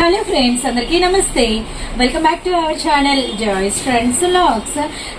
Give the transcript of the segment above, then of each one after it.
Hello friends అందరికీ నమస్తే. Welcome back to our channel Joys friends lakhs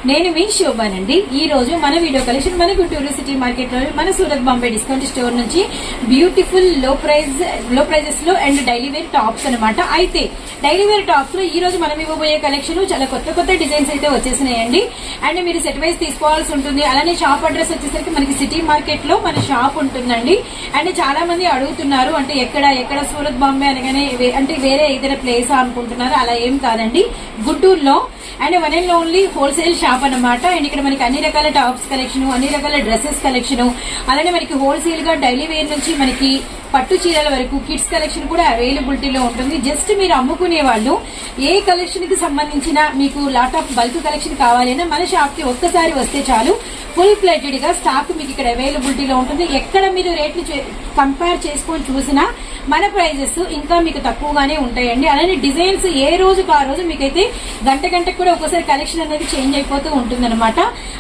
నేను మీ శోభానండి ఈ రోజు మన వీడియో కలెక్షన్ మన గుంటూరు సిటీ మార్కెట్లో మన సూరత్ బాంబే డిస్కౌంట్ స్టోర్ నుంచి బ్యూటిఫుల్లో ప్రైజ్లో ప్రైజెస్లో అండ్ డైలీ వేర్ టాప్స్ అన్నమాట. అయితే డైలీ వేర్ టాప్స్లో ఈ రోజు మనం ఇవ్వబోయే కలెక్షన్ చాలా కొత్త కొత్త డిజైన్స్ అయితే వచ్చేసినాయండి. అండ్ మీరు సెట్ వైజ్ తీసుకోవాల్సి ఉంటుంది. అలానే షాప్ అడ్రస్ వచ్చేసరికి మనకి సిటీ మార్కెట్లో మన షాప్ ఉంటుందండి. అండ్ చాలా మంది అడుగుతున్నారు అంటే ఎక్కడ ఎక్కడ సూరత్ బాంబే అనగానే అంటే వేరే ఏదైనా ప్లేస్ అనుకుంటున్నారు? అలా ఏం కాదండి. గుంటూరులో and one and only wholesale shop అన్నమాట. అండ్ ఇక్కడ మనకి అన్ని రకాల టాప్స్ కలెక్షన్ అన్ని రకాల డ్రెస్సెస్ కలెక్షన్ అలానే మనకి హోల్సేల్గా డైలీ వేర్ నుంచి మనకి పట్టు చీరల వరకు కిడ్స్ కలెక్షన్ కూడా అవైలబిలిటీలో ఉంటుంది. జస్ట్ మీరు అమ్ముకునే వాళ్ళు ఏ కలెక్షన్కి సంబంధించిన మీకు లాట్ ఆఫ్ బల్క్ కలెక్షన్ కావాలైనా మన షాప్కి ఒక్కసారి వస్తే చాలు. ఫుల్ ఫ్లెడ్జెడ్గా స్టాక్ మీకు ఇక్కడ అవైలబిలిటీలో ఉంటుంది. ఎక్కడ మీరు రేట్లు కంపేర్ చేసుకొని చూసినా మన ప్రైజెస్ ఇంకా మీకు తక్కువగానే ఉంటాయండి. అలానే డిజైన్స్ ఏ రోజుకు ఆ రోజు మీకైతే గంట గంటకు కూడా ఒక్కోసారి కలెక్షన్ అనేది చేంజ్ అయిపోతూ ఉంటుంది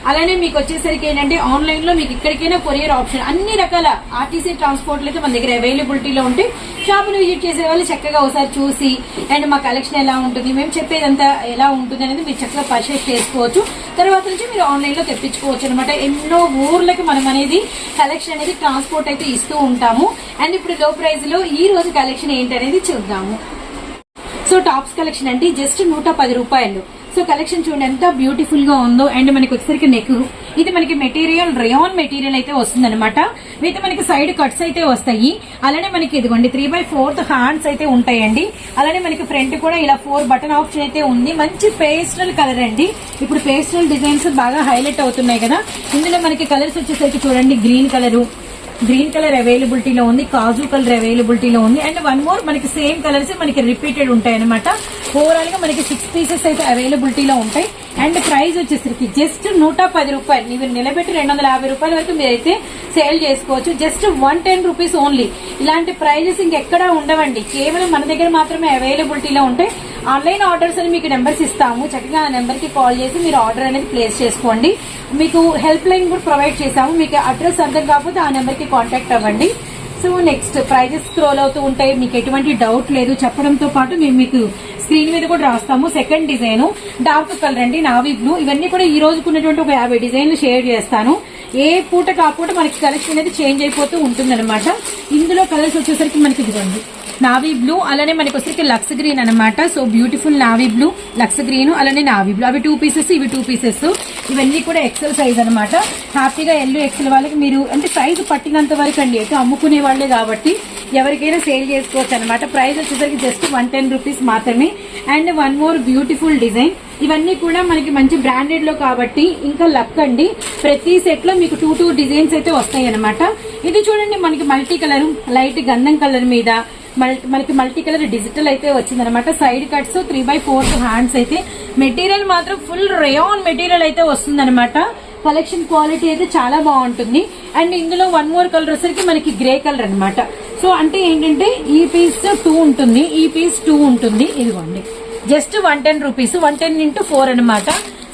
అలానే మీకు వచ్చేసరికి ఏంటంటే ఆన్లైన్లో మీకు ఇక్కడికైనా కొరియర్ ఆప్షన్ అన్ని రకాల ఆర్టీసీ ట్రాన్స్పోర్ట్లు అయితే మన దగ్గర అవైలబిలిటీలో ఉంటే షాపును విజిట్ చేసే వాళ్ళు చక్కగా ఒకసారి చూసి అండ్ మా కలెక్షన్ ఎలా ఉంటుంది? మేము చెప్పేదంతా ఎలా ఉంటుంది అనేది మీరు చక్కగా పర్చేస్ చేసుకోవచ్చు. తర్వాత నుంచి మీరు ఆన్లైన్లో తెప్పించుకోవచ్చు అనమాట ఎన్నో ఊర్లకి మనం అనేది కలెక్షన్ అనేది ట్రాన్స్పోర్ట్ అయితే ఇస్తూ ఉంటాము. అండ్ ఇప్పుడు లో ప్రైస్లో ఈ రోజు కలెక్షన్ ఏంటనేది చూద్దాము. సో టాప్స్ కలెక్షన్ అండి. జస్ట్ నూట పది రూపాయలు. సో కలెక్షన్ చూడండి ఎంత బ్యూటిఫుల్గా ఉందో. అండ్ మనకి వచ్చేసరికి నెక్ ఇది మనకి మెటీరియల్ రేయాన్ మెటీరియల్ అయితే వస్తుంది అనమాట వీటి మనకి సైడ్ కట్స్ అయితే వస్తాయి. అలానే మనకి ఇదిగోండి త్రీ బై ఫోర్త్ హ్యాండ్స్ అయితే ఉంటాయండి. అలానే మనకి ఫ్రంట్ కూడా ఇలా ఫోర్ బటన్ ఆప్షన్ అయితే ఉంది. మంచి పేస్టల్ కలర్ అండి. ఇప్పుడు పేస్టల్ డిజైన్స్ బాగా హైలైట్ అవుతున్నాయి కదా. ఇందులో మనకి కలర్స్ వచ్చేసరికి చూడండి గ్రీన్ కలరు గ్రీన్ కలర్ అవైలబిలిటీలో ఉంది కాజు కలర్ అవైలబిలిటీలో ఉంది. అండ్ వన్ మోర్ మనకి సేమ్ కలర్స్ మనకి రిపీటెడ్ ఉంటాయి అనమాట ఓవరాల్గా మనకి సిక్స్ పీసెస్ అయితే అవైలబిలిటీలో ఉంటాయి. అండ్ ప్రైస్ వచ్చేసరికి జస్ట్ నూట పది రూపాయలు. మీరు నిలబెట్టి రెండు వందల యాభై రూపాయల వరకు మీరైతే సేల్ చేసుకోవచ్చు. Just one ten rupees only ఇలాంటి ప్రైజెస్ ఇంకెక్కడా ఉండవండి. కేవలం మన దగ్గర మాత్రమే అవైలబిలిటీలో ఉంటాయి. ఆన్లైన్ ఆర్డర్స్ అని మీకు నెంబర్స్ ఇస్తాము. చక్కగా ఆ నెంబర్కి కాల్ చేసి మీరు ఆర్డర్ అనేది ప్లేస్ చేసుకోండి. మీకు హెల్ప్ లైన్ కూడా ప్రొవైడ్ చేసాము మీకు అడ్రస్ అర్థం కాకపోతే ఆ నెంబర్కి కాంటాక్ట్ అవ్వండి. సో నెక్స్ట్ ప్రైజెస్ స్క్రోల్ అవుతూ ఉంటాయి మీకు ఎటువంటి డౌట్ లేదు. చెప్పడంతో పాటు మేము మీకు స్క్రీన్ మీద కూడా రాస్తాము. సెకండ్ డిజైన్ డార్క్ కలర్ అండి నావీ బ్లూ. ఇవన్నీ కూడా ఈ రోజుకున్నటువంటి ఒక యాభై డిజైన్లు షేర్ చేస్తాను. ఏ పూట కాపూట మనకి కలెక్షన్ అనేది చేంజ్ అయిపోతూ ఉంటుంది ఇందులో కలర్స్ వచ్చేసరికి మనకి ఇదిగోండి. నావీ బ్లూ అలానే మనకి వచ్చేసరికి లక్స్ గ్రీన్ అనమాట so beautiful navy blue lux green అలానే నావీ బ్లూ. అవి టూ పీసెస్ ఇవి టూ పీసెస్. ఇవన్నీ కూడా ఎక్సెల్ సైజ్ అనమాట హ్యాపీగా ఎల్లు ఎక్సెల్ వాళ్ళకి మీరు అంటే సైజు పట్టినంత వరకు అండి అయితే అమ్ముకునే వాళ్ళే కాబట్టి ఎవరికైనా సేల్ చేసుకోవచ్చు అనమాట ప్రైస్ వచ్చేసరికి జస్ట్ వన్ టెన్ రూపీస్ మాత్రమే. And one more beautiful design ఇవన్నీ కూడా మనకి మంచి బ్రాండెడ్లో కాబట్టి ఇంకా లక్ అండి. ప్రతి సెట్లో మీకు టూ టూ డిజైన్స్ అయితే వస్తాయి అనమాట ఇది చూడండి మనకి మల్టీ కలర్ లైట్ గంధం కలర్ మీద మనకి మల్టీ కలర్ డిజిటల్ అయితే వచ్చిందనమాట side cuts three by fourth hands అయితే. మెటీరియల్ మాత్రం ఫుల్ రేయాన్ మెటీరియల్ అయితే వస్తుందన్నమాట. కలెక్షన్ క్వాలిటీ అయితే చాలా బాగుంటుంది. అండ్ ఇందులో వన్ మోర్ కలర్ వచ్చరికి మనకి గ్రే కలర్ అనమాట సో అంటే ఏంటంటే ఈ పీస్ టూ ఉంటుంది ఈ పీస్ టూ ఉంటుంది. ఇదిగోండి. Just one ten rupees one ten into four అనమాట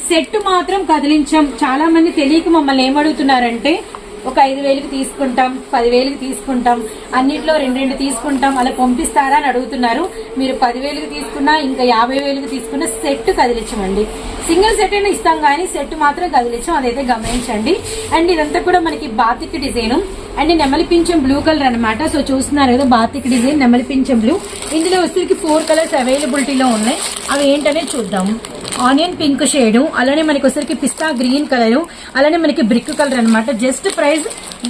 సెట్ మాత్రం కదిలించాం. చాలా మంది తెలియక మమ్మల్ని ఏమడుగుతున్నారంటే ఒక ఐదు వేలుకి తీసుకుంటాం పదివేలుకి తీసుకుంటాం అన్నిట్లో రెండు రెండు తీసుకుంటాం అలా పంపిస్తారా అని అడుగుతున్నారు. మీరు పదివేలుకి తీసుకున్నా ఇంకా యాభై వేలుకి తీసుకున్న సెట్ కదిలించమండి. సింగిల్ సెట్ అయినా ఇస్తాం కానీ సెట్ మాత్రం కదిలించాం అదైతే గమనించండి. అండ్ ఇదంతా కూడా మనకి బాతిక్ డిజైన్. అండ్ నెమలి పింఛం బ్లూ కలర్ అనమాట సో చూస్తున్నారు కదా బాతిక్ డిజైన్ నెమలి పింఛం బ్లూ. ఇందులో వచ్చేసరికి ఫోర్ కలర్స్ అవైలబిలిటీలో ఉన్నాయి. అవి ఏంటనే చూద్దాం. ఆనియన్ పింక్ షేడు అలానే మనకి వచ్చరికి పిస్తా గ్రీన్ కలర్ అలానే మనకి బ్రిక్ కలర్ అన్నమాట. Just price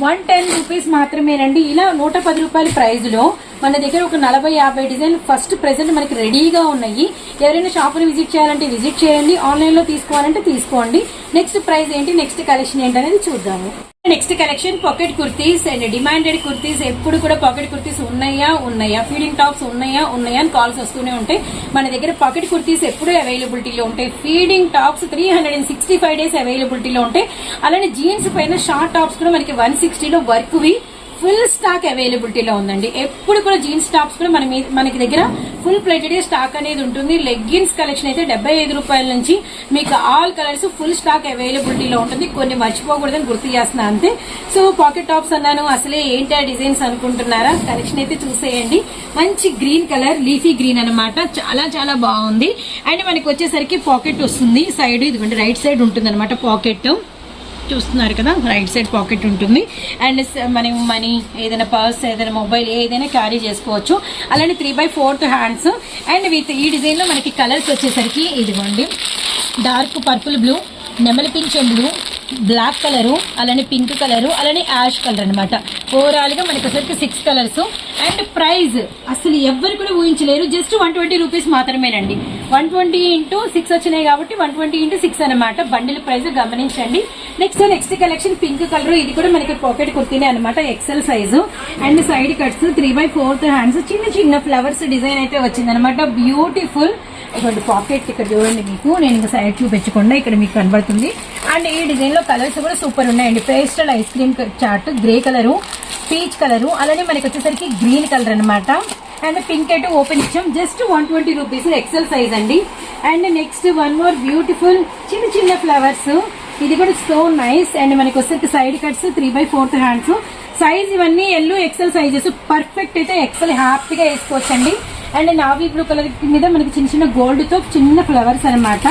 one ten rupees మాత్రమేనండి ఇలా నూట పది రూపాయల ప్రైజ్లో మన దగ్గర ఒక నలభై యాభై డిజైన్ ఫస్ట్ ప్రెసెంట్ మనకి రెడీగా ఉన్నాయి. ఎవరైనా షాపుని విజిట్ చేయాలంటే విజిట్ చేయండి. ఆన్లైన్లో తీసుకోవాలంటే తీసుకోండి. నెక్స్ట్ ప్రైస్ ఏంటి? నెక్స్ట్ కలెక్షన్ ఏంటి అనేది చూద్దాము. Next collection pocket kurtis and demanded kurtis ఎప్పుడు కూడా పాకెట్ కుర్తీస్ ఉన్నాయా? ఉన్నాయా? ఫీడింగ్ టాప్స్ ఉన్నాయా? ఉన్నాయా? అని కాల్స్ వస్తూనే ఉంటాయి. మన దగ్గర పాకెట్ కుర్తీస్ ఎప్పుడు అవైలబిలిటీలో ఉంటాయి. Feeding tops three hundred and sixty five days అవైలబిలిటీలో ఉంటాయి. అలానే జీన్స్ పైన షార్ట్ టాప్స్ కూడా మనకి వన్ సిక్స్టీలో వర్క్వి ఫుల్ స్టాక్ అవైలబిలిటీలో ఉందండి. ఎప్పుడు కూడా జీన్స్ టాప్స్ కూడా మన మీ- మనకి దగ్గర ఫుల్ ప్లేటెడ్ స్టాక్ అనేది ఉంటుంది. లెగ్గిన్స్ కలెక్షన్ అయితే డెబ్బై ఐదు రూపాయల నుంచి మీకు ఆల్ కలర్స్ ఫుల్ స్టాక్ అవైలబిలిటీలో ఉంటుంది. కొన్ని మర్చిపోకూడదని గుర్తు చేస్తున్నా అంతే. సో పాకెట్ టాప్స్ అన్నాను. అసలే ఏంటి ఆ డిజైన్స్ అనుకుంటున్నారా? కలెక్షన్ అయితే చూసేయండి. మంచి గ్రీన్ కలర్ లీఫీ గ్రీన్ అన్నమాట. చాలా చాలా బాగుంది. అండ్ మనకి వచ్చేసరికి పాకెట్ వస్తుంది. సైడ్ ఇదిగోండి రైట్ సైడ్ ఉంటుంది అనమాట పాకెట్ చూస్తున్నారు కదా రైట్ సైడ్ పాకెట్ ఉంటుంది. అండ్ స- మనం మనీ ఏదైనా పర్స్ ఏదైనా మొబైల్ ఏదైనా క్యారీ చేసుకోవచ్చు. అలానే three by fourth hands and with ఈ డిజైన్లో మనకి కలర్స్ వచ్చేసరికి ఇదిగోండి. డార్క్ పర్పుల్ బ్లూ నెమలి పింఛం బ్లూ బ్లాక్ కలరు అలానే పింక్ కలరు అలానే యాష్ కలర్ అనమాట ఓవరాల్గా మనకి ఒకసారి సిక్స్ కలర్స్ అండ్ ప్రైజ్ అసలు ఎవ్వరు కూడా ఊహించలేరు. జస్ట్ వన్ ట్వంటీ రూపీస్ మాత్రమేనండి. వన్ ట్వంటీ ఇంటూ సిక్స్ వచ్చినాయి కాబట్టి వన్ ట్వంటీ ఇంటూ సిక్స్ అనమాట బండిల్ ప్రైస్ గమనించండి. Next next collection pink colour. ఇది కూడా మనకి పాకెట్ కుర్తీనే అనమాట XL size and side cuts three by fourth hands చిన్న చిన్న ఫ్లవర్స్ డిజైన్ అయితే వచ్చింది అనమాట బ్యూటిఫుల్ ఇటువంటి పాకెట్ ఇక్కడ చూడండి మీకు. నేను ఇంకా సైడ్ చూపించకుండా ఇక్కడ మీకు కనబడుతుంది. అండ్ ఈ డిజైన్లో కలర్స్ కూడా సూపర్ ఉన్నాయండి. Pastel ice cream chart grey colour peach colour అలానే మనకి వచ్చేసరికి గ్రీన్ కలర్ అన్నమాట. అండ్ పింక్ అయితే ఓపెన్ ఇచ్చాం. Just one twenty rupees XL size అండి. And next one more beautiful చిన్న చిన్న ఫ్లవర్స్. ఇది కూడా సో నైస్. అండ్ మనకి వచ్చేసి side cuts three by fourth hands size ఇవన్నీ ఎల్లో ఎక్సెల్ సైజెస్ పర్ఫెక్ట్ అయితే ఎక్సెల్ హ్యాపీగా వేసుకోవచ్చండి. అండ్ నావీ బ్లూ కలర్ మీద మనకి చిన్న చిన్న గోల్డ్తో చిన్న ఫ్లవర్స్ అన్నమాట.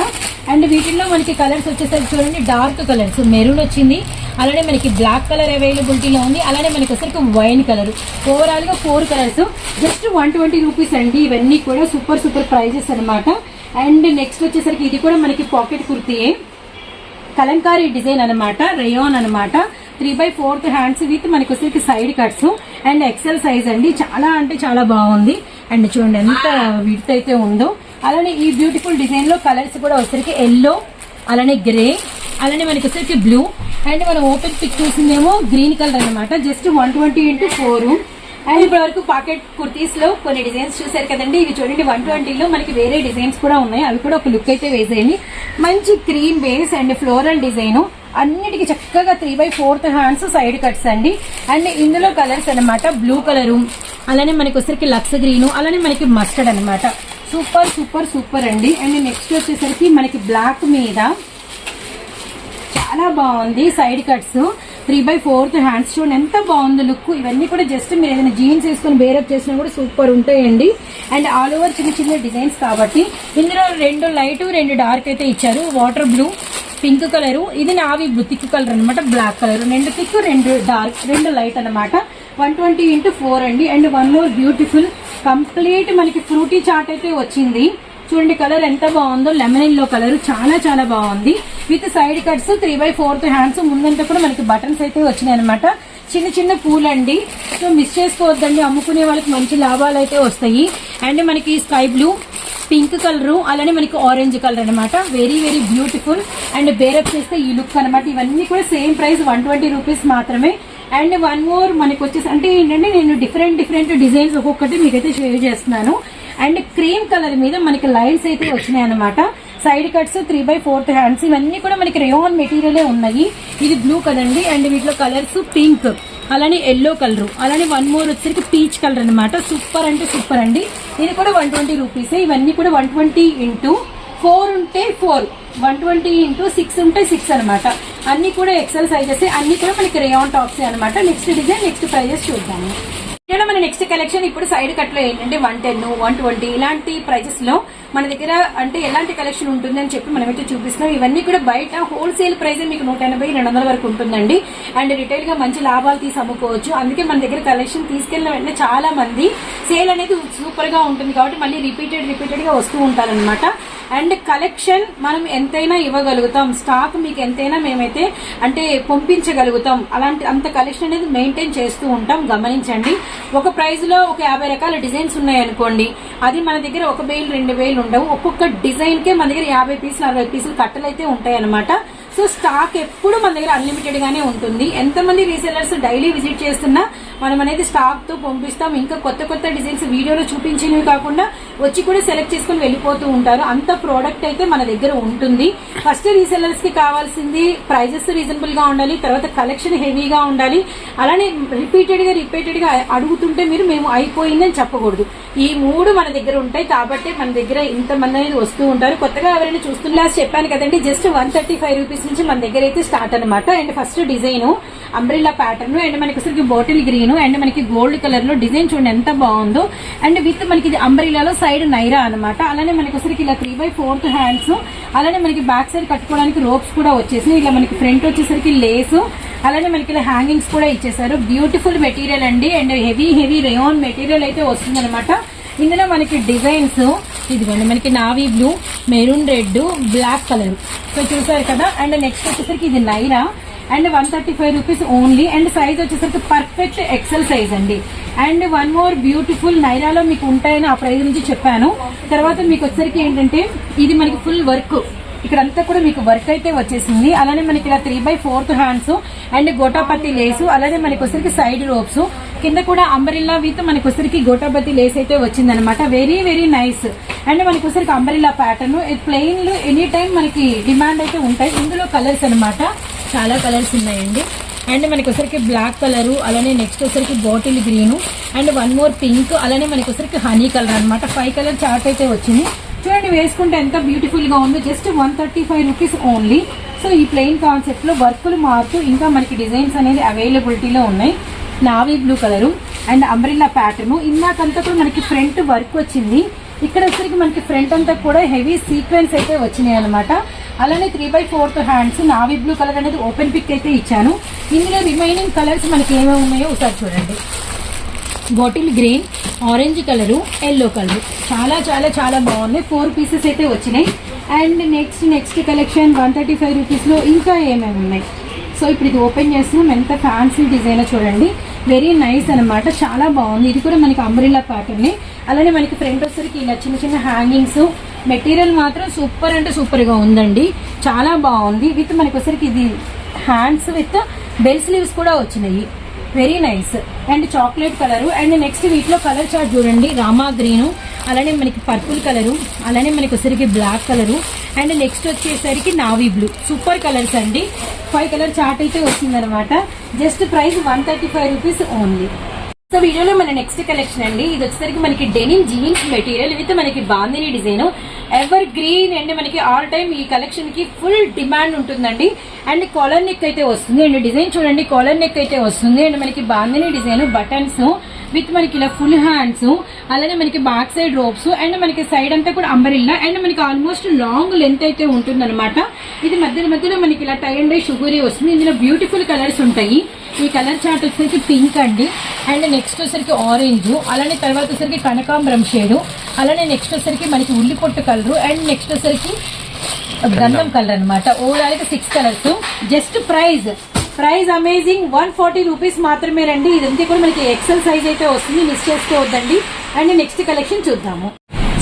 అండ్ వీటిల్లో మనకి కలర్స్ వచ్చేసరికి చూడండి డార్క్ కలర్స్ మెరూన్ వచ్చింది అలానే మనకి బ్లాక్ కలర్ అవైలబిలిటీలో ఉంది అలానే మనకి వచ్చరికి వైన్ కలర్ ఓవరాల్గా four colours just one twenty rupees అండి ఇవన్నీ కూడా సూపర్ సూపర్ ప్రైజెస్ అన్నమాట. అండ్ నెక్స్ట్ వచ్చేసరికి ఇది కూడా మనకి పాకెట్ కుర్తీయే. కలంకారీ డిజైన్ అనమాట రేయోన్ అనమాట three by fourth hands with మనకి వచ్చేసరికి side cuts and XL size అండి చాలా అంటే చాలా బాగుంది. అండ్ చూడండి ఎంత విడ్త్ అయితే ఉందో. అలానే ఈ బ్యూటిఫుల్ డిజైన్లో కలర్స్ కూడా వచ్చేసరికి ఎల్లో అలానే గ్రే అలానే మనకి వచ్చేసి బ్లూ. అండ్ మనం ఓపెన్ పిక్ చూసిందేమో గ్రీన్ కలర్ అన్నమాట. Just one twenty into four. And ఇప్పటి వరకు పాకెట్ కుర్తీస్లో కొన్ని డిజైన్స్ చూసారు కదండి. ఇవి చూడండి వన్ ట్వంటీలో మనకి వేరే డిజైన్స్ కూడా ఉన్నాయి. అవి కూడా ఒక లుక్ అయితే వేసేయండి. మంచి cream base and floral design. అన్నిటికీ చక్కగా three by fourth hands side cuts అండి. అండ్ ఇందులో కలర్స్ అన్నమాట. బ్లూ కలరు అలానే మనకి వచ్చేసరికి లక్స్ గ్రీన్ అలానే మనకి మస్టర్డ్ అనమాట సూపర్ సూపర్ సూపర్ అండి. అండ్ నెక్స్ట్ వచ్చేసరికి మనకి బ్లాక్ మీద చాలా బాగుంది side cuts. Three by fourth hands చూడండి ఎంత బాగుంది లుక్. ఇవన్నీ కూడా జస్ట్ మీరు ఏదైనా జీన్స్ వేసుకొని బేరప్ చేసినా కూడా సూపర్ ఉంటాయండి. అండ్ ఆల్ ఓవర్ చిన్న చిన్న డిజైన్స్ కాబట్టి ఇందులో రెండు లైట్ రెండు డార్క్ అయితే ఇచ్చారు. Water blue pink colour. ఇది నావి బ్లూ థిక్ కలర్ అనమాట బ్లాక్ కలర్. రెండు థిక్ రెండు డార్క్ రెండు లైట్ అన్నమాట. వన్ ట్వంటీ ఇంటూ ఫోర్ అండి. And one more beautiful. Complete మనకి ఫ్రూటీ చాట్ అయితే వచ్చింది. చూడండి కలర్ ఎంత బాగుందో. లెమన్ ఎల్లో కలర్ చాలా చాలా బాగుంది. With side cuts three by fourth hands. ముందంతా కూడా మనకి బటన్స్ అయితే వచ్చినాయి అనమాట చిన్న చిన్న పూలండి. సో మిస్ చేసుకోవద్దండి. అమ్ముకునే వాళ్ళకి మంచి లాభాలు అయితే వస్తాయి. అండ్ మనకి స్కై బ్లూ పింక్ కలర్ అలానే మనకి ఆరెంజ్ కలర్ అనమాట వెరీ వెరీ బ్యూటిఫుల్. అండ్ బేరప్ చేస్తే ఈ లుక్ అనమాట ఇవన్నీ కూడా same price one twenty rupees మాత్రమే. అండ్ వన్ మోర్ మనకి వచ్చేసి అంటే ఏంటంటే నేను డిఫరెంట్ డిఫరెంట్ డిజైన్స్ ఒక్కొక్కటి మీకైతే షేర్ చేస్తున్నాను. అండ్ క్రీమ్ కలర్ మీద మనకి లైన్స్ అయితే వచ్చినాయి అనమాట side cuts three by fourth hands ఇవన్నీ కూడా మనకి రేయాన్ మెటీరియలే ఉన్నాయి. ఇది బ్లూ కదండి అండ్. వీటిలో కలర్స్ పింక్ అలానే ఎల్లో కలర్ అలానే వన్ మోర్ వచ్చేసరికి పీచ్ కలర్ అనమాట సూపర్ అంటే సూపర్ అండి. ఇది కూడా వన్ ట్వంటీ రూపీస్ ఇవన్నీ కూడా వన్ ట్వంటీ ఇంటూ ఫోర్ ఉంటే four one twenty into six ఉంటే సిక్స్ అనమాట అన్ని కూడా ఎక్సెల్ సైజెస్ అన్ని కూడా మనకి రేయాన్ టాప్స్ అనమాట నెక్స్ట్ డిజైన్ నెక్స్ట్ ప్రైజెస్ చూద్దాము. ఇక్కడ మన నెక్స్ట్ కలెక్షన్ ఇప్పుడు సైడ్ కట్లో ఏంటంటే వన్ టెన్ వన్ ట్వంటీ ఇలాంటి ప్రైజెస్లో మన దగ్గర అంటే ఎలాంటి కలెక్షన్ ఉంటుంది అని చెప్పి మనమైతే చూపిస్తున్నాం. ఇవన్నీ కూడా బయట హోల్సేల్ ప్రైస్ మీకు నూట ఎనభై రెండు వందల వరకు ఉంటుందండి. అండ్ రిటైల్గా మంచి లాభాలు తీసి అమ్ముకోవచ్చు. అందుకే మన దగ్గర కలెక్షన్ తీసుకెళ్ళిన వెంటనే చాలా మంది సేల్ అనేది సూపర్గా ఉంటుంది కాబట్టి మళ్ళీ రిపీటెడ్ రిపీటెడ్గా వస్తూ ఉంటారనమాట అండ్ కలెక్షన్ మనం ఎంతైనా ఇవ్వగలుగుతాం. స్టాక్ మీకు ఎంతైనా మేమైతే అంటే పంపించగలుగుతాం. అలాంటి అంత కలెక్షన్ అనేది మెయింటైన్ చేస్తూ ఉంటాం. గమనించండి. ఒక ప్రైస్లో ఒక యాభై రకాల డిజైన్స్ ఉన్నాయనుకోండి అది మన దగ్గర ఒక వేలు రెండు వేలు ఉండవు. ఒక్కొక్క డిజైన్కే మన దగ్గర యాభై పీసులు అరవై పీసులు కట్టలు అయితే ఉంటాయి అనమాట సో స్టాక్ ఎప్పుడు మన దగ్గర అన్లిమిటెడ్ గానే ఉంటుంది. ఎంతమంది రీసెలర్స్ డైలీ విజిట్ చేస్తున్నా మనం అనేది స్టాక్తో పంపిస్తాం. ఇంకా కొత్త కొత్త డిజైన్స్ వీడియోలో చూపించినవి కాకుండా వచ్చి కూడా సెలెక్ట్ చేసుకుని వెళ్ళిపోతూ ఉంటారు. అంత ప్రోడక్ట్ అయితే మన దగ్గర ఉంటుంది. ఫస్ట్ రీసెలర్స్కి కావాల్సింది ప్రైజెస్ రీజనబుల్గా ఉండాలి. తర్వాత కలెక్షన్ హెవీగా ఉండాలి. అలానే రిపీటెడ్గా రిపీటెడ్గా అడుగుతుంటే మీరు మేము అయిపోయిందని చెప్పకూడదు. ఈ మూడు మన దగ్గర ఉంటాయి కాబట్టి మన దగ్గర ఇంత మంది అనేది వస్తూ ఉంటారు. కొత్తగా ఎవరైనా చూస్తున్నా చెప్పాను కదండి just one thirty five rupees నుంచి మన దగ్గర అయితే స్టార్ట్ అనమాట and first design umbrella pattern and మనకి అసలు బాటిల్ గ్రీన్ అండ్ మనకి గోల్డ్ కలర్లో డిజైన్ చూడండి ఎంత బాగుందో. అండ్ విత్ మనకి ఇది అంబ్రిల్లాలో సైడ్ నైరా అనమాట అలానే మనకి అసలు ఇలా త్రీ బై ఫోర్త్ హ్యాండ్స్ అలానే మనకి బ్యాక్ సైడ్ కట్టుకోవడానికి రోప్స్ కూడా వచ్చేసినాయి. ఇలా మనకి ఫ్రంట్ వచ్చేసరికి లేసు అలానే మనకి ఇలా హ్యాంగింగ్స్ కూడా ఇచ్చేసారు బ్యూటిఫుల్ మెటీరియల్ అండి. And heavy heavy rayon material అయితే వస్తుంది ఇందులో మనకి డిజైన్స్ ఇదిగోండి మనకి navy blue maroon red black colour. So చూసారు కదా? అండ్ నెక్స్ట్ వచ్చేసరికి ఇది Naira and one thirty five rupees only and size వచ్చేసరికి పర్ఫెక్ట్ ఎక్సెల్ సైజ్ అండి. అండ్ వన్ మోర్ బ్యూటిఫుల్ నైరాలో మీకు ఉంటాయని ఆ ప్రైస్ నుంచి చెప్పాను. తర్వాత మీకు వచ్చేసరికి ఏంటంటే ఇది మనకి ఫుల్ వర్క్ ఇక్కడ అంతా కూడా మీకు వర్క్ అయితే వచ్చేసింది. అలానే మనకి ఇలా three by fourth hands and gotapatti lace అలానే మనకి వచ్చరికి సైడ్ రోప్స్ కింద కూడా అంబరిల్లా విత్ మనకి వచ్చరికి గోటాపత్తి లేస్ అయితే వచ్చిందనమాట వెరీ వెరీ నైస్ అండ్ మనకి వచ్చరికి అంబరిల్లా ప్యాటర్న్ ప్లెయిన్లో ఎనీ టైం మనకి డిమాండ్ అయితే ఉంటాయి. ఇందులో కలర్స్ అనమాట చాలా కలర్స్ ఉన్నాయండి. అండ్ మనకి వచ్చరికి బ్లాక్ కలర్ అలానే నెక్స్ట్ వచ్చరికి bottle green and one more pink అలానే మనకి వచ్చరికి హనీ కలర్ అనమాట ఫైవ్ కలర్ చార్ట్ అయితే వచ్చింది. చూడండి వేసుకుంటే ఎంత బ్యూటిఫుల్గా ఉంది ఉందో just one thirty five rupees only so ఈ ప్లెయిన్ కాన్సెప్ట్లో వర్క్లు వర్కులు మారుతూ ఇంకా మనకి డిజైన్స్ అనేది అవైలబిలిటీలో ఉన్నాయి. Navy blue colour and umbrella pattern ఇందాకంతా కూడా మనకి ఫ్రంట్ వర్క్ వచ్చింది. ఇక్కడ వచ్చరికి మనకి ఫ్రంట్ అంతా కూడా హెవీ సీక్వెన్స్ అయితే వచ్చినాయి అనమాట అలానే three by fourth hands navy blue colour అనేది ఓపెన్ పిక్ అయితే ఇచ్చాను. ఇందులో రిమైనింగ్ కలర్స్ మనకి ఏమేమి ఉన్నాయో ఒకసారి చూడండి. Bottle green orange colour yellow colour. చాలా చాలా చాలా బాగున్నాయి. ఫోర్ పీసెస్ అయితే వచ్చినాయి. And next next collection one thirty five రూపీస్లో ఇంకా ఏమేమి ఉన్నాయి? సో ఇప్పుడు ఇది ఓపెన్ చేస్తున్నాం. ఎంత ఫ్యాన్సీ డిజైన్ చూడండి. వెరీ నైస్ అనమాట చాలా బాగుంది. ఇది కూడా మనకి అంబ్రిల్లా ప్యాటర్న్ అలానే మనకి ఫ్రంట్ వచ్చరికి ఇలా చిన్న చిన్న హ్యాంగింగ్స్ మెటీరియల్ మాత్రం సూపర్ అంటే సూపర్గా ఉందండి. చాలా బాగుంది. విత్ మనకి వచ్చరికి ఇది హ్యాండ్స్ విత్ బెల్ స్లీవ్స్ కూడా వచ్చినాయి. Very nice. And chocolate colour. And next వీటిలో కలర్ చార్ట్ చూడండి. రామా గ్రీన్. అలానే మనకి పర్పుల్ కలరు. అలానే మనకి వచ్చేసరికి బ్లాక్ కలరు. అండ్ నెక్స్ట్ వచ్చేసరికి నావీ బ్లూ. సూపర్ కలర్స్ అండి. ఫైవ్ కలర్ చార్ట్ అయితే వచ్చిందనమాట. Just price one thirty five rupees only. So వీడియోలో మన నెక్స్ట్ కలెక్షన్ అండి. ఇది వచ్చేసరికి మనకి డెనిమ్ జీన్స్ మెటీరియల్ విత్ మనకి bandhani design ever green and మనకి ఆల్ టైమ్ ఈ కలెక్షన్కి ఫుల్ డిమాండ్ ఉంటుందండి. అండ్ కాలర్ నెక్ అయితే వస్తుంది. అండ్ డిజైన్ చూడండి కాలర్ నెక్ అయితే వస్తుంది. అండ్ మనకి బాందిని డిజైన్ బటన్స్ విత్ మనకి ఇలా ఫుల్ హ్యాండ్స్ అలానే మనకి బ్యాక్ సైడ్ రోప్స్ అండ్ మనకి సైడ్ అంతా కూడా అంబరిల్లా అండ్ మనకి ఆల్మోస్ట్ లాంగ్ లెంత్ అయితే ఉంటుందన్నమాట. ఇది మధ్యలో మధ్యలో మనకి ఇలా టై అండ్ షుగరీ వస్తుంది. ఇందులో బ్యూటిఫుల్ కలర్స్ ఉంటాయి. ఈ కలర్ చార్ట్ వచ్చేసరికి పింక్ అండి. అండ్ నెక్స్ట్ వచ్చేసరికి ఆరెంజ్ అలానే తర్వాత వచ్చేసరికి కనకాంబరం షేడు అలానే నెక్స్ట్ వచ్చేసరికి మనకి ఉల్లి పొట్టు కలర్ అండ్ నెక్స్ట్ వచ్చేసరికి గంధం కలర్ అనమాట ఓవరాల్గా six colours just prize price amazing one forty rupees మాత్రమే రండి. ఇదంతా కూడా మనకి ఎక్సెల్ సైజ్ అయితే వస్తుంది. మిస్ చేసుకోవద్దండి. అండ్ నెక్స్ట్ కలెక్షన్ చూద్దాము.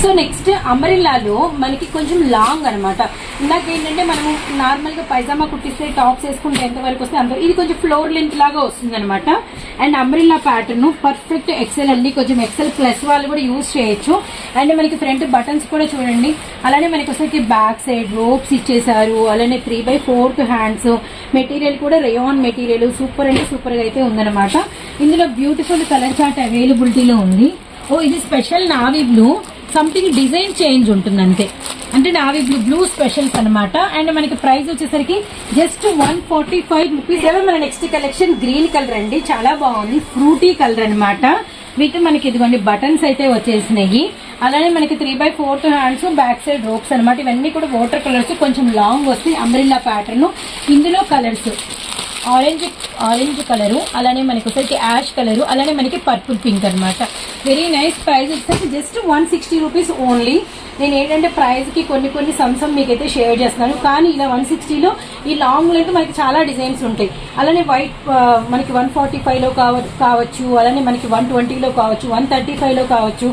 సో నెక్స్ట్ అంబరిల్లాలో మనకి కొంచెం లాంగ్ అనమాట ఇందాక ఏంటంటే మనము నార్మల్గా పైజామా కుట్టిస్తే టాప్స్ వేసుకుంటే ఎంత వరకు వస్తే అంత ఇది కొంచెం ఫ్లోర్ లెంత్ లాగా వస్తుంది అనమాట and umbrella pattern perfect XL అండి కొంచెం ఎక్సెల్ ప్లస్ వాళ్ళు కూడా యూజ్ చేయొచ్చు. అండ్ మనకి ఫ్రంట్ బటన్స్ కూడా చూడండి. అలానే మనకి వచ్చేసి బ్యాక్ సైడ్ రోప్స్ ఇచ్చేసారు అలానే three by fourth hands material కూడా రేయాన్ మెటీరియల్ సూపర్ అంటే సూపర్గా అయితే ఉందన్నమాట. ఇందులో బ్యూటిఫుల్ కలర్ చార్ట్ అవైలబిలిటీలో ఉంది. ఓ ఇది special navy blue something design change ఉంటుంది అంతే అంటే నావి బ్లూ బ్లూ స్పెషల్స్ అనమాట అండ్ మనకి ప్రైస్ వచ్చేసరికి just one forty five rupees మన నెక్స్ట్ కలెక్షన్ గ్రీన్ కలర్ అండి. చాలా బాగుంది. ఫ్రూటీ కలర్ అనమాట విత్ మనకి ఇదిగోండి బటన్స్ అయితే వచ్చేసినాయి. అలానే మనకి three by fourth hands back side ropes అనమాట ఇవన్నీ కూడా వాటర్ కలర్స్ కొంచెం లాంగ్ వస్తాయి అంబ్రిల్లా ప్యాటర్న్ ఇందులో కలర్స్ ఆరెంజ్ ఆరెంజ్ కలరు అలానే మనకి వచ్చేసరికి యాష్ కలరు అలానే మనకి పర్పుల్ పింక్ అన్నమాట. వెరీ నైస్ ప్రైస్ వచ్చేసరికి just one sixty rupees only నేను ఏంటంటే ప్రైస్కి కొన్ని కొన్ని సంసం మీకైతే షేర్ చేస్తున్నాను. కానీ ఇలా వన్ సిక్స్టీలో ఈ లాంగ్ లెంత్ మనకి చాలా డిజైన్స్ ఉంటాయి. అలానే వైట్ మనకి వన్ ఫార్టీ ఫైవ్లో కావచ్చు అలానే మనకి వన్ ట్వంటీలో కావచ్చు వన్ థర్టీ ఫైవ్లో కావచ్చు.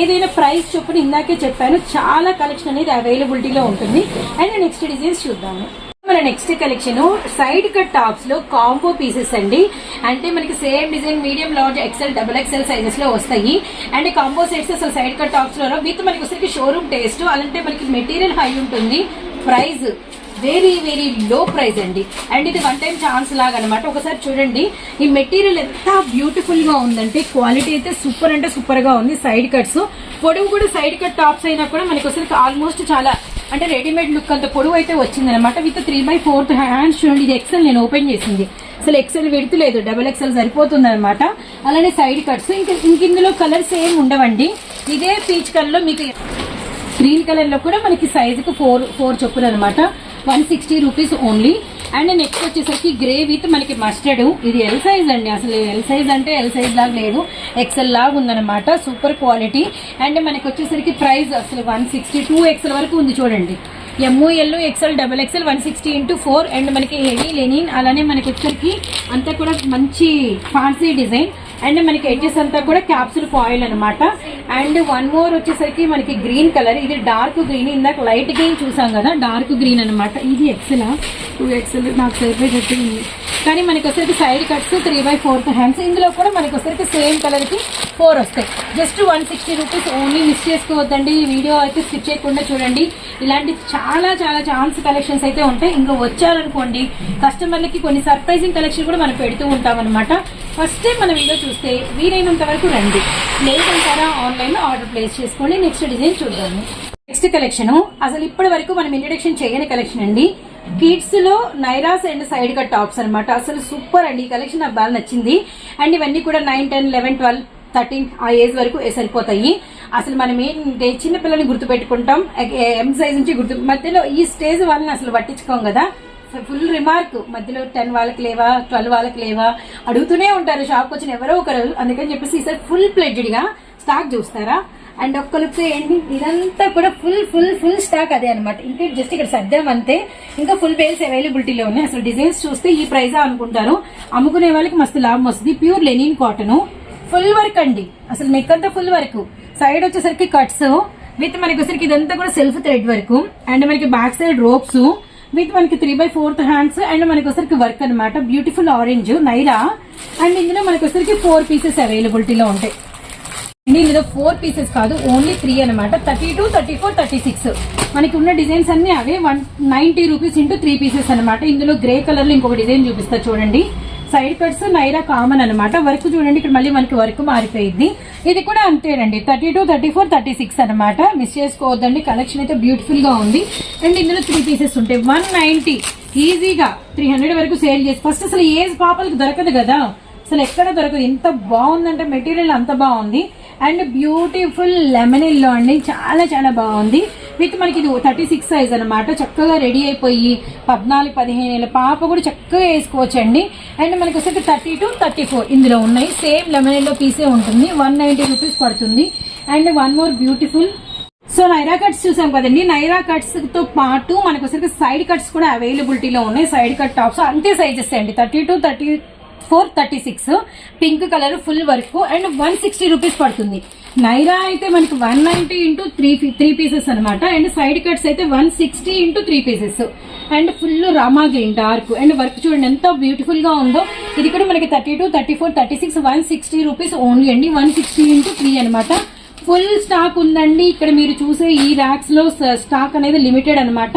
ఏదైనా ప్రైస్ చొప్పున ఇందాకే చెప్పాను చాలా కలెక్షన్ అనేది అవైలబిలిటీలో ఉంటుంది. అండ్ నెక్స్ట్ డిజైన్స్ చూద్దాము. మన నెక్స్ట్ కలెక్షన్ సైడ్ కట్ టాప్స్లో కాంబో పీసెస్ అండి. అంటే మనకి same design medium large XL double XL సైజెస్లో వస్తాయి. అండ్ కాంబో సెట్స్ అసలు సైడ్ కట్ టాప్స్లో విత్ మనకి వచ్చరికి షోరూమ్ టేస్ట్ అలాంటే మనకి మెటీరియల్ హై ఉంటుంది. Price very very low price అండి. అండ్ ఇది వన్ టైం ఛాన్స్ లాగా అనమాట ఒకసారి చూడండి. ఈ మెటీరియల్ ఎంత బ్యూటిఫుల్గా ఉందంటే క్వాలిటీ అయితే సూపర్ అంటే సూపర్గా ఉంది సైడ్ కట్స్ పొడవు కూడా సైడ్ కట్ టాప్స్ అయినా కూడా మనకి ఆల్మోస్ట్ చాలా అంటే రెడీమేడ్ లుక్ అంత పొడవు అయితే వచ్చిందనమాట with three by fourth hands చూడండి ఇది ఎక్సెల్ నేను ఓపెన్ చేసింది. అసలు ఎక్సెల్ విడతలేదు డబుల్ ఎక్సెల్ సరిపోతుంది అనమాట అలానే సైడ్ కట్స్ ఇంక ఇందులో కలర్స్ ఏం ఉండవండి. ఇదే పీచ్ కలర్లో మీకు గ్రీన్ కలర్లో కూడా మనకి సైజుకు ఫోర్ ఫోర్ చొప్పున అనమాట one sixty rupees only and next వచ్చేసరికి గ్రే విత్ మనకి మస్టర్డ్. ఇది ఎల్ సైజ్ అండి. అసలు ఎల్ సైజ్ అంటే ఎల్ సైజ్ లాగా లేదు. ఎక్సెల్ లాగా ఉందన్నమాట. సూపర్ క్వాలిటీ అండ్ మనకి వచ్చేసరికి ప్రైస్ అసలు వన్ సిక్స్టీ టూ ఎక్సెల్ వరకు ఉంది చూడండి. MOL L XL double XL one sixty into four. And మనకి హెవీ లెనిన్. అలానే మనకి వచ్చరికి అంతా కూడా మంచి ఫాన్సీ డిజైన్ అండ్ మనకి ఎడ్జెస్ అంతా కూడా క్యాప్సూల్ ఫాయిల్ అనమాట అండ్ వన్ మోర్ వచ్చేసరికి మనకి గ్రీన్ కలర్ ఇది డార్క్ గ్రీన్ ఇందాక లైట్ గ్రీన్ చూసాం కదా డార్క్ గ్రీన్ అనమాట ఇది ఎక్సెల్ టూ ఎక్సెల్ నాకు సరిపోయేటట్టు ఉంది కానీ మనకి వచ్చేసరికి side cuts three by fourth hands ఇందులో కూడా మనకి వచ్చేసరికి సేమ్ కలర్కి ఫోర్ వస్తాయి. Just one sixty rupees only miss చేసుకోవద్దండి. ఈ వీడియో అయితే స్కిప్ చేయకుండా చూడండి. ఇలాంటి చాలా చాలా ఛాన్స్ కలెక్షన్స్ అయితే ఉంటాయి. ఇంకా వచ్చారనుకోండి కస్టమర్లకి కొన్ని సర్ప్రైజింగ్ కలెక్షన్ కూడా మనం పెడుతూ ఉంటాం అనమాట ఫస్ట్ టైం ఇందులో చూస్తే వీలైనంత వరకు రండి. లేదంటారా ఆన్లైన్లో ఆర్డర్ ప్లేస్ చేసుకోండి. నెక్స్ట్ డిజైన్ చూద్దాము. నెక్స్ట్ కలెక్షన్ అసలు ఇప్పటి వరకు మనం ఇంట్రడక్షన్ చేయని కలెక్షన్ అండి. కిడ్స్లో Nairas and side cut tops అన్నమాట. అసలు సూపర్ అండి. ఈ కలెక్షన్ నాకు బాగా నచ్చింది. అండ్ ఇవన్నీ కూడా nine ten eleven twelve thirteen ఆ ఏజ్ వరకు సరిపోతాయి. అసలు మనం ఏంటంటే చిన్న పిల్లల్ని గుర్తు పెట్టుకుంటాం ఎం సైజ్ నుంచి గుర్తు మధ్యలో ఈ స్టేజ్ వాళ్ళని అసలు పట్టించుకోం కదా. ఫుల్ రిమార్క్ మధ్యలో టెన్ వాళ్ళకి లేవా ట్వెల్వ్ వాళ్ళకి లేవా అడుగుతూనే ఉంటారు. షాప్కి వచ్చిన ఎవరో ఒకరు. అందుకని చెప్పేసి ఈసారి ఫుల్ ప్లెడ్జ్డ్గా స్టాక్ చూస్తారా? అండ్ ఒక్క లుక్ ఏంటి? ఇదంతా కూడా ఫుల్ ఫుల్ ఫుల్ స్టాక్ అదే అనమాట ఇంకా జస్ట్ ఇక్కడ సర్దాం అంతే. ఇంకా ఫుల్ బేల్స్ అవైలబిలిటీలో ఉన్నాయి. అసలు డిజైన్స్ చూస్తే ఈ ప్రైజా అనుకుంటారు. అమ్ముకునే వాళ్ళకి మస్తు లాభం వస్తుంది. Pure linen cotton full work అండి. అసలు నెక్ అంతా ఫుల్ వర్క్ సైడ్ వచ్చేసరికి కట్స్ విత్ మనకి వచ్చరికి ఇదంతా కూడా సెల్ఫ్ థ్రెడ్ వర్క్ అండ్ మనకి బ్యాక్ సైడ్ రోప్స్ విత్ మనకి three by fourth hands and మనకి వచ్చరికి వర్క్ అనమాట బ్యూటిఫుల్ ఆరెంజ్ నైరా అండ్ ఇందులో మనకి వచ్చరికి ఫోర్ పీసెస్ అవైలబిలిటీలో ఉంటాయి. ఇందులో ఫోర్ పీసెస్ కాదు ఓన్లీ త్రీ అనమాట thirty two thirty four thirty six మనకి ఉన్న డిజైన్స్ అన్ని అవే. One ninety rupees into three pieces అనమాట ఇందులో గ్రే కలర్లో ఇంకొక డిజైన్ చూపిస్తా చూడండి. సైడ్ కట్స్ నైరా కామన్ అనమాట వర్క్ చూడండి ఇక్కడ మళ్ళీ మనకి వర్క్ మారిపోయింది. ఇది కూడా అంతేనండి. Thirty two thirty four thirty six అనమాట మిస్ చేసుకోవద్దండి. కలెక్షన్ అయితే బ్యూటిఫుల్గా ఉంది. అండ్ ఇందులో త్రీ పీసెస్ ఉంటాయి. వన్ నైన్టీ ఈజీగా త్రీ హండ్రెడ్ వరకు సేల్ చేసి ఫస్ట్ అసలు ఏజ్ పాపలకు దొరకదు కదా. అసలు ఎక్కడ దొరకదు? ఎంత బాగుందంటే మెటీరియల్ అంత బాగుంది. అండ్ బ్యూటిఫుల్ లెమన్ లెమనిల్లో అండి. చాలా చాలా బాగుంది. విత్ మనకి ఇది థర్టీ సిక్స్ సైజ్ అనమాట చక్కగా రెడీ అయిపోయి పద్నాలుగు పదిహేను ఏళ్ళ పాప కూడా చక్కగా వేసుకోవచ్చు అండి అండ్ మనకి వచ్చేసి థర్టీ టు థర్టీ ఫోర్ ఇందులో ఉన్నాయి. సేమ్ లెమన్ ఎల్లో పీసే ఉంటుంది. వన్ నైన్టీ రూపీస్ పడుతుంది. And one more beautiful. So Naira cuts చూసాం కదండి. నైరా కట్స్తో పాటు మనకు సైడ్ కట్స్ కూడా అవైలబిలిటీలో ఉన్నాయి. Side cut tops. అంతే సైజెస్ అండి. Thirty two thirty four thirty six pink colour full work and one sixty rupees పడుతుంది. నైరా అయితే మనకి one ninety into three three pieces అనమాట అండ్ సైడ్ కట్స్ అయితే one sixty into three pieces. And full Rama green dark and work చూడండి ఎంత బ్యూటిఫుల్గా ఉందో. ఇది కూడా మనకి thirty two thirty four thirty six one sixty rupees only అండి. వన్ సిక్స్టీ ఇంటూ త్రీ అనమాట ఫుల్ స్టాక్ ఉందండి. ఇక్కడ మీరు చూసే ఈ ర్యాక్స్లో స్టాక్ అనేది లిమిటెడ్ అనమాట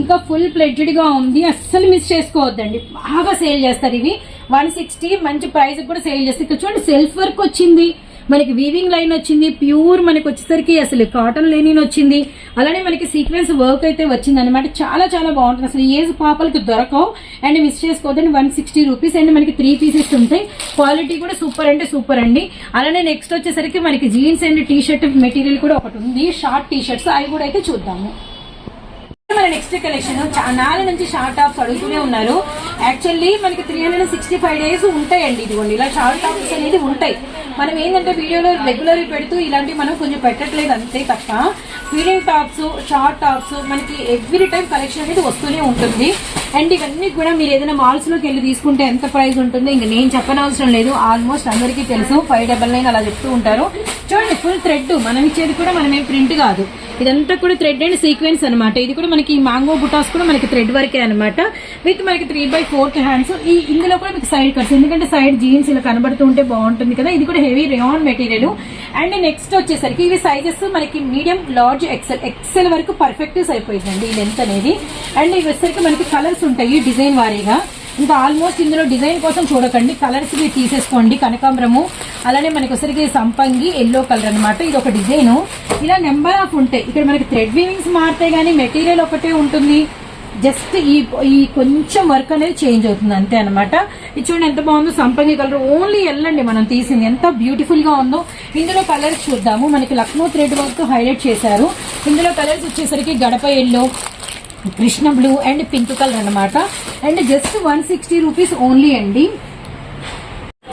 ఇంకా ఫుల్ ప్లెడ్జ్డ్గా ఉంది. అస్సలు మిస్ చేసుకోవద్దండి. బాగా సేల్ చేస్తారు ఇవి. వన్ సిక్స్టీ మంచి ప్రైస్ కూడా సేల్ చేస్తారు. ఇక్కడ చూడండి సెల్ఫ్ వర్క్ వచ్చింది. మనకి వీవింగ్ లైన్ వచ్చింది. ప్యూర్ మనకి వచ్చేసరికి అసలు కాటన్ లెనిన్ వచ్చింది. అలానే మనకి సీక్వెన్స్ వర్క్ అయితే వచ్చింది అనమాట చాలా చాలా బాగుంటుంది. అసలు ఏజ్ పాపలకి దొరకవు. అండ్ మిస్ చేసుకోవద్దని వన్ సిక్స్టీ రూపీస్ అండ్ మనకి త్రీ పీసెస్ ఉంటాయి. క్వాలిటీ కూడా సూపర్ అంటే సూపర్ అండి. అలానే నెక్స్ట్ వచ్చేసరికి మనకి jeans and T shirt material కూడా ఒకటి ఉంది. షార్ట్ టీ షర్ట్స్ అవి కూడా అయితే చూద్దాము. మన నెక్స్ట్ కలెక్షన్ చాలా నుంచి షార్ట్ టాప్స్ అడుగుతూనే ఉన్నారు. యాక్చువల్లీ మనకి three hundred sixty five days ఉంటాయండి. ఇదిగోండి ఇలా షార్ట్ టాప్స్ అనేది ఉంటాయి. మనం ఏంటంటే వీడియోలో రెగ్యులర్ పెడుతూ ఇలాంటివి మనం కొంచెం పెట్టట్లేదు అంతే తప్ప. వీడియో టాప్స్ షార్ట్ టాప్స్ మనకి ఎవ్రీ టైం కలెక్షన్ అనేది వస్తూనే ఉంటుంది. అండ్ ఇవన్నీ కూడా మీరు ఏదైనా మాల్స్లోకి వెళ్ళి తీసుకుంటే ఎంత ప్రైస్ ఉంటుందో? ఇంకా నేను చెప్పనవసరం లేదు. ఆల్మోస్ట్ అందరికీ తెలుసు. ఫైవ్ డబల్ నైన్ అలా చెప్తూ ఉంటారు. చూడండి ఫుల్ థ్రెడ్ మనం ఇచ్చేది కూడా మనమేం ప్రింట్ కాదు. ఇదంతా కూడా థ్రెడ్ అండ్ సీక్వెన్స్ అనమాట ఇది కూడా మనకి మాంగో బుటాస్ కూడా మనకి థ్రెడ్ వర్కే అనమాట విత్ మనకి త్రీ బై ఫోర్త్ హ్యాండ్స్ ఈ ఇందులో కూడా మీకు సైడ్ కట్స్ ఎందుకంటే సైడ్ జీన్స్ ఇలా కనబడుతూ ఉంటే బాగుంటుంది కదా. ఇది కూడా heavy rayon material and next వచ్చేసరికి ఇవి సైజెస్ మనకి మీడియం లార్జ్ ఎక్సెల్ ఎక్సెల్ వరకు పర్ఫెక్ట్ అయిపోయిందండి ఈ లెంత్ అనేది. అండ్ ఇవి వచ్చేసరికి మనకి కలర్స్ ఉంటాయి డిజైన్ వారీగా. ఇంకా ఆల్మోస్ట్ ఇందులో డిజైన్ కోసం చూడకండి. కలర్స్ వి తీసేసుకోండి. కనకాంబరము అలానే మనకి ఒకసారి సంపంగి ఎల్లో కలర్ అన్నమాట. ఇది ఒక డిజైన్ ఇలా నెంబర్ ఆఫ్ ఉంటాయి ఇక్కడ మనకి థ్రెడ్ వీవింగ్స్ మారితే కానీ మెటీరియల్ ఒకటే ఉంటుంది. జస్ట్ ఈ ఈ కొంచెం వర్క్ అనేది చేంజ్ అవుతుంది. అంతే అనమాట ఇది చూడండి ఎంత బాగుందో సంపంగి కలర్ ఓన్లీ ఎల్లండి మనం తీసింది. ఎంత బ్యూటిఫుల్గా ఉందో. ఇందులో కలర్స్ చూద్దాము. మనకి లక్నో థ్రెడ్ వర్క్ హైలైట్ చేశారు. ఇందులో కలర్స్ వచ్చేసరికి గడప yellow Krishna blue and pink colour అన్నమాట. And just one sixty rupees only అండి.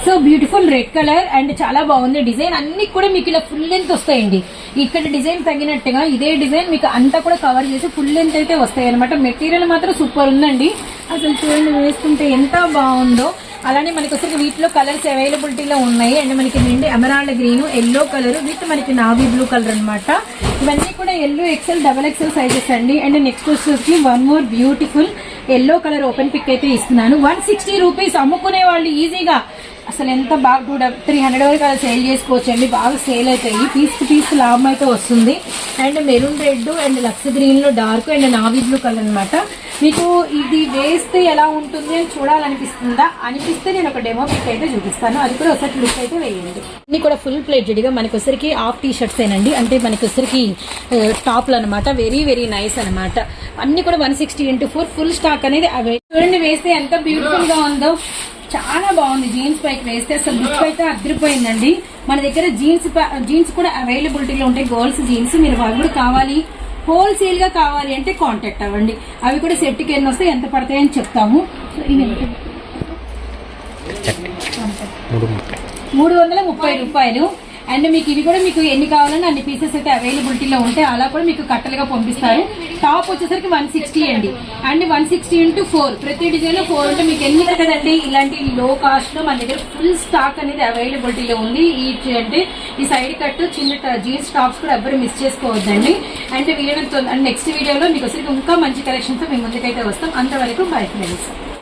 So beautiful red colour and చాలా బాగుంది డిజైన్. అన్ని కూడా మీకు ఇలా ఫుల్ లెంత్ వస్తాయండి. ఇక్కడ డిజైన్ తగినట్టుగా ఇదే డిజైన్ మీకు అంతా కూడా కవర్ చేసి ఫుల్ లెంత్ అయితే వస్తాయి అనమాట మెటీరియల్ మాత్రం సూపర్ ఉందండి. అసలు చూడండి వేసుకుంటే ఎంత బాగుందో. అలానే మనకి వచ్చి వీటిలో కలర్స్ అవైలబిలిటీలో ఉన్నాయి. అండ్ మనకి నిండి emerald green yellow colour with మనకి నావీ బ్లూ కలర్ అన్నమాట. ఇవన్నీ కూడా yellow XL double XL sizes అండి. అండ్ నెక్స్ట్ వచ్చేసి one more beautiful yellow colour open pick అయితే ఇస్తున్నాను. వన్ సిక్స్టీ రూపీస్ అమ్ముకునే వాళ్ళు ఈజీగా అసలు ఎంత బాగా కూడా త్రీ హండ్రెడ్ వరకు అలా సేల్ చేసుకోవచ్చు అండి బాగా సేల్ అవుతాయి. పీస్ పీస్ లాభం అయితే వస్తుంది. అండ్ మెరూన్ రెడ్ అండ్ లక్స్ గ్రీన్లో dark and navy blue colour అనమాట మీకు ఇది వేస్తే ఎలా ఉంటుంది అని చూడాలనిపిస్తుందా? అనిపిస్తే నేను ఒక డెమో పిక్ అయితే చూపిస్తాను. అది కూడా ఒకసారి లుక్ అయితే వేయండి. ఇది కూడా ఫుల్ ప్లేటెడ్గా గా మనకి హాఫ్ టీ షర్ట్స్ ఏనండి. అంటే మనకి వచ్చరికి టాప్లు అనమాట వెరీ వెరీ నైస్ అనమాట అన్ని కూడా one sixty into four full stock అనేది అవే చూడండి వేస్తే ఎంత బ్యూటిఫుల్గా ఉందో. చాలా బాగుంది. జీన్స్ పైకి వేస్తే అసలు లుక్ అయితే అదిరిపోయిందండి. మన దగ్గర జీన్స్ జీన్స్ కూడా అవైలబిలిటీలో ఉంటాయి. గర్ల్స్ జీన్స్ మీరు వాళ్ళు కూడా కావాలి. హోల్సేల్గా కావాలి అంటే కాంటాక్ట్ అవ్వండి. అవి కూడా సెట్కి ఎన్ని వస్తాయి ఎంత పడతాయని చెప్తాము? మూడు వందల ముప్పై రూపాయలు. అండ్ మీకు ఇవి కూడా మీకు ఎన్ని కావాలని అన్ని పీసెస్ అయితే అవైలబిలిటీలో ఉంటాయి. అలా కూడా మీకు కట్టలుగా పంపిస్తారు. టాప్ వచ్చేసరికి వన్ సిక్స్టీ అండి. And one sixty into four ప్రతి డిజైన్లో ఫోర్ ఉంటే మీకు ఎన్ని కదండి? ఇలాంటి లో కాస్ట్లో మన దగ్గర ఫుల్ స్టాక్ అనేది అవైలబిలిటీలో ఉంది. ఈ అంటే ఈ సైడ్ కట్ చిన్న జీన్స్ టాప్స్ కూడా ఎవ్వరు మిస్ చేసుకోవద్దండి. అండ్ వీడియో నెక్స్ట్ వీడియోలో మీకు వచ్చరికి ఇంకా మంచి కలెక్షన్స్ మేము ముందుకైతే వస్తాం. అంతవరకు బై ఫ్రెండ్స్